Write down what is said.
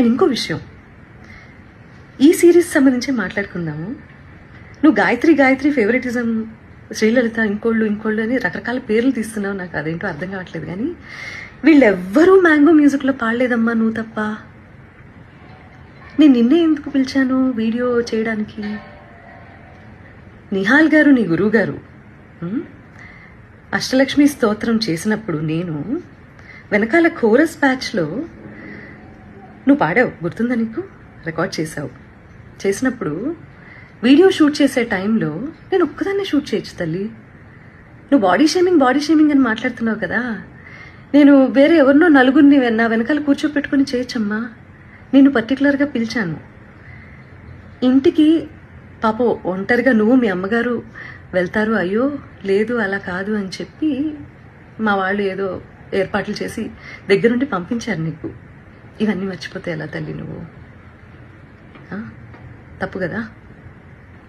And ఇంకో విషయం. ఈ సిరీస్ సంబంధించి మాట్లాడుకుందాము. నువ్వు గాయత్రి గాయత్రి ఫేవరెటిజం శ్రీలలిత ఇంకోళ్ళు ఇంకోళ్ళు అని రకరకాల పేర్లు తీస్తున్నావు. నాకు అదేంటో అర్థం కావట్లేదు కానీ వీళ్ళెవ్వరూ మ్యాంగో మ్యూజిక్లో పాడలేదమ్మా నువ్వు తప్ప. నేను నిన్నే ఎందుకు పిలిచాను వీడియో చేయడానికి? నిహాల్ గారు నీ గురువు గారు అష్టలక్ష్మి స్తోత్రం చేసినప్పుడు నేను వెనకాల కోరస్ బ్యాచ్లో నువ్వు పాడావు గుర్తుందా నీకు? రికార్డ్ చేసావు చేసినప్పుడు వీడియో షూట్ చేసే టైంలో నేను ఒక్కదాన్నే షూట్ చేయొచ్చు తల్లి. నువ్వు బాడీ షేమింగ్ బాడీ షేమింగ్ అని మాట్లాడుతున్నావు కదా. నేను వేరే ఎవరినో నలుగురిని నా వెనకాల కూర్చోపెట్టుకుని చేయొచ్చమ్మా. నేను పర్టికులర్గా పిలిచాను. ఇంటికి పాప ఒంటరిగా నువ్వు మీ అమ్మగారు వెళ్తారు అయ్యో లేదు అలా కాదు అని చెప్పి మా వాళ్ళు ఏదో ఏర్పాట్లు చేసి దగ్గరుండి పంపించారు నీకు. ఇవన్నీ మర్చిపోతే ఎలా తల్లి నువ్వు. తప్పు కదా?